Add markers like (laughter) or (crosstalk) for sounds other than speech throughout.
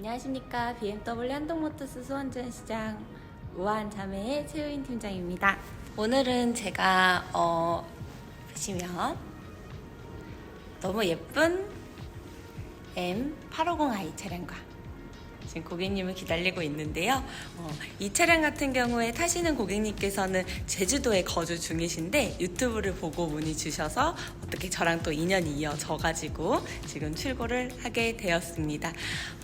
안녕하십니까 BMW 한동모터스 수원전시장 우한 자매의 최우인 팀장입니다. 오늘은 제가 어, 보시면 너무 예쁜 M850i 차량과 지금 고객님을 기다리고 있는데요. 어, 이 차량 같은 경우에 타시는 고객님께서는 제주도에 거주 중이신데 유튜브를 보고 문의 주셔서 어떻게 저랑 또 인연이 이어져가지고 지금 출고를 하게 되었습니다.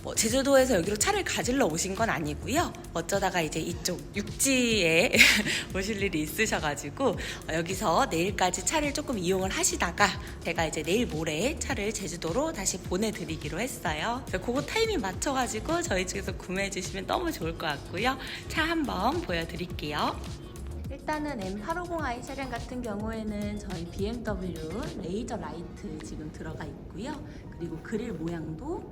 뭐 제주도에서 여기로 차를 가지러 오신 건 아니고요. 어쩌다가 이제 이쪽 육지에 (laughs) 오실 일이 있으셔가지고 어, 여기서 내일까지 차를 조금 이용을 하시다가 제가 이제 내일 모레 차를 제주도로 다시 보내드리기로 했어요. 그거 타이밍 맞춰가지고 저희 측에서 구매해 주시면 너무 좋을 것 같고요. 차 한번 보여드릴게요. 일단은 M850i 차량 같은 경우에는 저희 BMW 레이저 라이트 지금 들어가 있고요. 그리고 그릴 모양도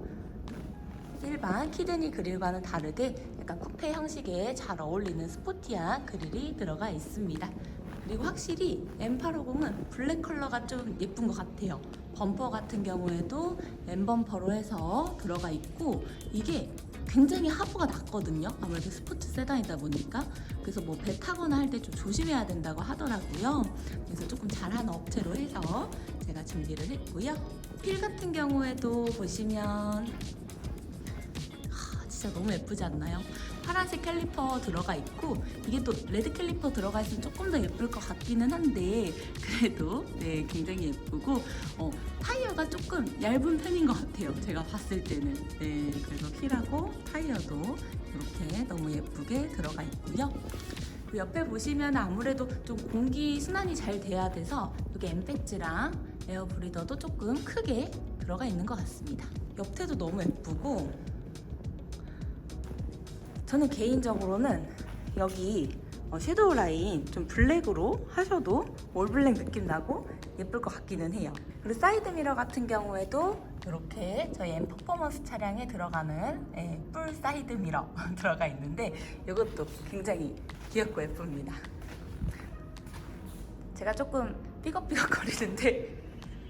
일반 키드니 그릴과는 다르게 약간 쿠페 형식에 잘 어울리는 스포티한 그릴이 들어가 있습니다. 그리고 확실히 M850은 블랙 컬러가 좀 예쁜 것 같아요. 범퍼 같은 경우에도 M 범퍼로 해서 들어가 있고 이게 굉장히 하부가 낮거든요. 아무래도 스포츠 세단이다 보니까 그래서 뭐 배 타거나 할 때 좀 조심해야 된다고 하더라고요. 그래서 조금 잘한 업체로 해서 제가 준비를 했고요. 필 같은 경우에도 보시면 아, 진짜 너무 예쁘지 않나요? 파란색 캘리퍼 들어가 있고 이게 또 레드 캘리퍼 들어가 있으면 조금 더 예쁠 것 같기는 한데 그래도 네 굉장히 예쁘고 어, 타이어가 조금 얇은 편인 것 같아요 제가 봤을 때는 네 그래서 휠하고 타이어도 이렇게 너무 예쁘게 들어가 있고요 그 옆에 보시면 아무래도 좀 공기 순환이 잘 돼야 돼서 여기 엠패치랑 에어 브리더도 조금 크게 들어가 있는 것 같습니다 옆태도 너무 예쁘고 저는 개인적으로는 여기 어, 섀도우 라인 좀 블랙으로 하셔도 올블랙 느낌 나고 예쁠 것 같기는 해요. 그리고 사이드 미러 같은 경우에도 이렇게 저희 M 퍼포먼스 차량에 들어가는 예, 뿔 사이드 미러 (laughs) 들어가 있는데 이것도 굉장히 귀엽고 예쁩니다. 제가 조금 삐걱삐걱 거리는데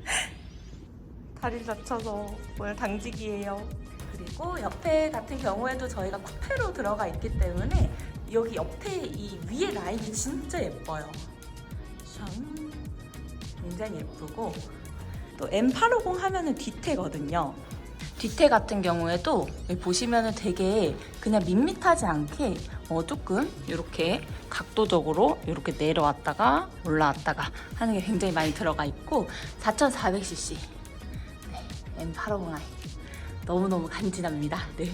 (laughs) 다리 다쳐서 오늘 당직이에요. 그리고 옆에 같은 경우에도 저희가 쿠페로 들어가 있기 때문에 여기 옆에 이 위에 라인이 진짜 예뻐요. 샹. 굉장히 예쁘고 또 M850 하면은 뒤태거든요. 뒤태 같은 경우에도 보시면은 되게 그냥 밋밋하지 않게 어 조금 이렇게 각도적으로 이렇게 내려왔다가 올라왔다가 하는 게 굉장히 많이 들어가 있고 4,400cc 네, M850i 너무너무 간지납니다. (laughs) 네.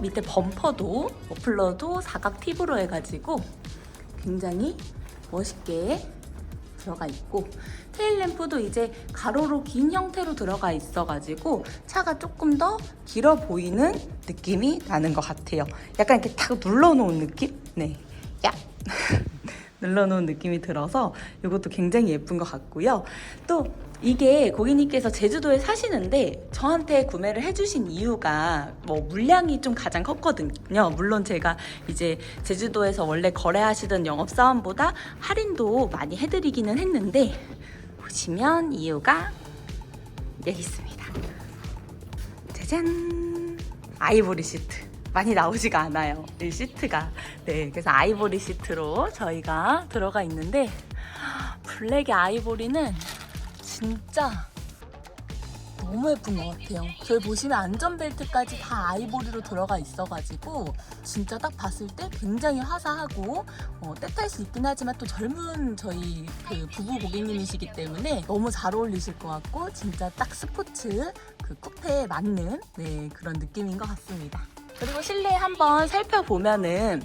밑에 범퍼도 머플러도 사각 팁으로 해가지고 굉장히 멋있게 들어가 있고 테일 램프도 이제 가로로 긴 형태로 들어가 있어가지고 차가 조금 더 길어 보이는 느낌이 나는 것 같아요. 약간 이렇게 탁 눌러놓은 느낌? 네. 야! (laughs) 눌러놓은 느낌이 들어서 이것도 굉장히 예쁜 것 같고요. 또 이게 고객님께서 제주도에 사시는데 저한테 구매를 해주신 이유가 뭐 물량이 좀 가장 컸거든요. 물론 제가 이제 제주도에서 원래 거래하시던 영업사원보다 할인도 많이 해드리기는 했는데 보시면 이유가 여기 있습니다. 짜잔! 아이보리 시트. 많이 나오지가 않아요. 이 시트가. 네, 그래서 아이보리 시트로 저희가 들어가 있는데 블랙의 아이보리는 진짜 너무 예쁜 것 같아요. 저희 보시면 안전벨트까지 다 아이보리로 들어가 있어가지고 진짜 딱 봤을 때 굉장히 화사하고 어, 때탈 수 있긴 하지만 또 젊은 저희 그 부부 고객님이시기 때문에 너무 잘 어울리실 것 같고 진짜 딱 스포츠 그 쿠페에 맞는 네, 그런 느낌인 것 같습니다. 그리고 실내 한번 살펴보면은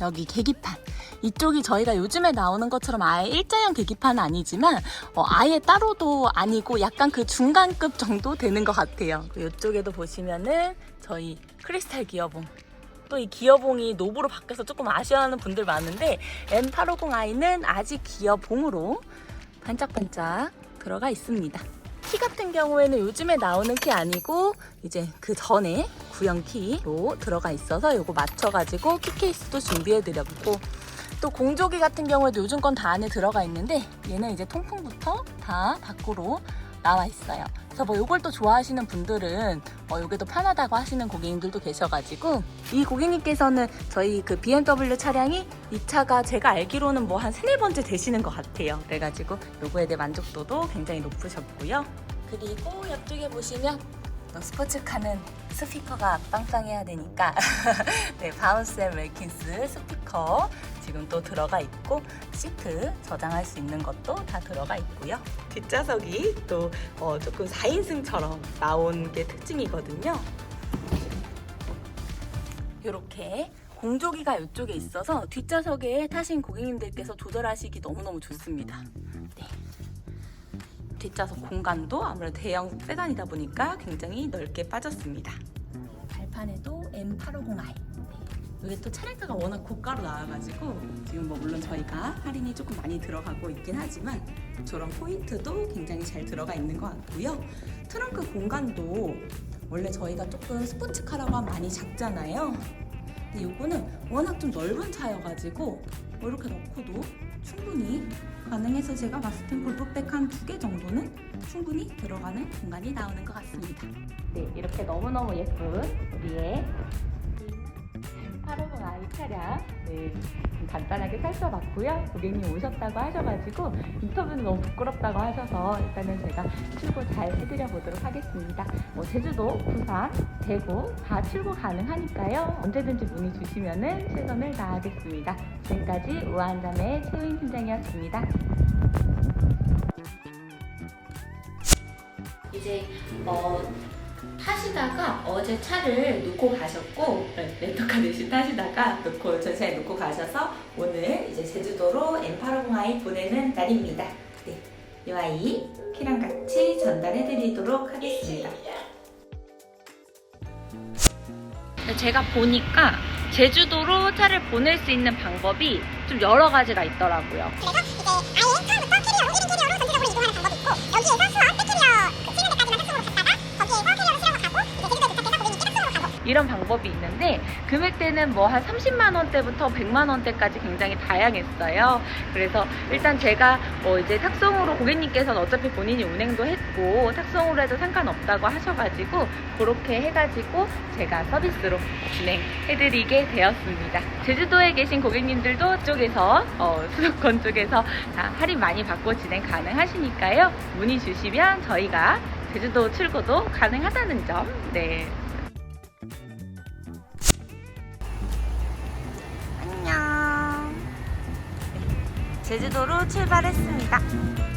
여기 계기판 이쪽이 저희가 요즘에 나오는 것처럼 아예 일자형 계기판은 아니지만 어, 아예 따로도 아니고 약간 그 중간급 정도 되는 것 같아요. 이쪽에도 보시면은 저희 크리스탈 기어봉 또 이 기어봉이 노브로 바뀌어서 조금 아쉬워하는 분들 많은데 M850i는 아직 기어봉으로 반짝반짝 들어가 있습니다. 키 같은 경우에는 요즘에 나오는 키 아니고 이제 그 전에 구형 키로 들어가 있어서 요거 맞춰가지고 키 케이스도 준비해드렸고 또 공조기 같은 경우에도 요즘 건 다 안에 들어가 있는데 얘는 이제 통풍부터 다 밖으로 나와 있어요. 그래서 뭐 요걸 또 좋아하시는 분들은 어, 요게 더 편하다고 하시는 고객님들도 계셔가지고 이 고객님께서는 저희 그 BMW 차량이 이 차가 제가 알기로는 뭐 한 세네 번째 되시는 것 같아요. 그래가지고 요거에 대해 만족도도 굉장히 높으셨고요. 그리고 옆쪽에 보시면 또 스포츠카는 스피커가 빵빵해야 되니까 (laughs) 네, 바운스 앤 웰킨스 스피커 지금 또 들어가 있고 시트 저장할 수 있는 것도 다 들어가 있고요. 뒷좌석이 또 어, 조금 4인승처럼 나온 게 특징이거든요. 이렇게 공조기가 이쪽에 있어서 뒷좌석에 타신 고객님들께서 조절하시기 너무너무 좋습니다. 네. 뒷좌석 공간도 아무래도 대형 세단이다 보니까 굉장히 넓게 빠졌습니다. 발판에도 M850i. 이게 또 차량가가 워낙 고가로 나와가지고 지금 뭐 물론 저희가 할인이 조금 많이 들어가고 있긴 하지만 저런 포인트도 굉장히 잘 들어가 있는 것 같고요. 트렁크 공간도 원래 저희가 조금 스포츠카라고 하면 많이 작잖아요. 근데 이거는 워낙 좀 넓은 차여가지고 뭐 이렇게 넣고도 충분히 가능해서 제가 봤을 땐 골프백 한 두 개 정도는 충분히 들어가는 공간이 나오는 것 같습니다. 네, 이렇게 너무너무 예쁜 우리의 850 i 차량 네, 좀 간단하게 살펴봤고요. 고객님 오셨다고 하셔가지고 인터뷰는 너무 부끄럽다고 하셔서 일단은 제가 출고 잘 해드려 보도록 하겠습니다. 뭐 제주도, 부산, 대구 다 출고 가능하니까요. 언제든지 문의 주시면은 최선을 다하겠습니다. 지금까지 우아한담의 최우인 팀장이었습니다. 이제 어, 타시다가 어제 차를 놓고 가셨고 네, 대신 타시다가 놓고 전시장에 놓고 가셔서 오늘 이제 제주도로 M850i 보내는 날입니다. 네, 이 아이 키랑 같이 전달해드리도록 하겠습니다. 제가 보니까 제주도로 차를 보낼 수 있는 방법이 좀 여러 가지가 있더라고요. 이런 방법이 있는데 금액대는 뭐 한 30만 원대부터 100만 원대까지 굉장히 다양했어요. 그래서 일단 제가 뭐 이제 탁송으로 고객님께서는 어차피 본인이 운행도 했고 탁송으로 해도 상관없다고 하셔가지고 그렇게 해가지고 제가 서비스로 진행해드리게 되었습니다. 제주도에 계신 고객님들도 쪽에서 어, 수도권 쪽에서 다 할인 많이 받고 진행 가능하시니까요. 문의 주시면 저희가 제주도 출고도 가능하다는 점 네, 제주도로 출발했습니다.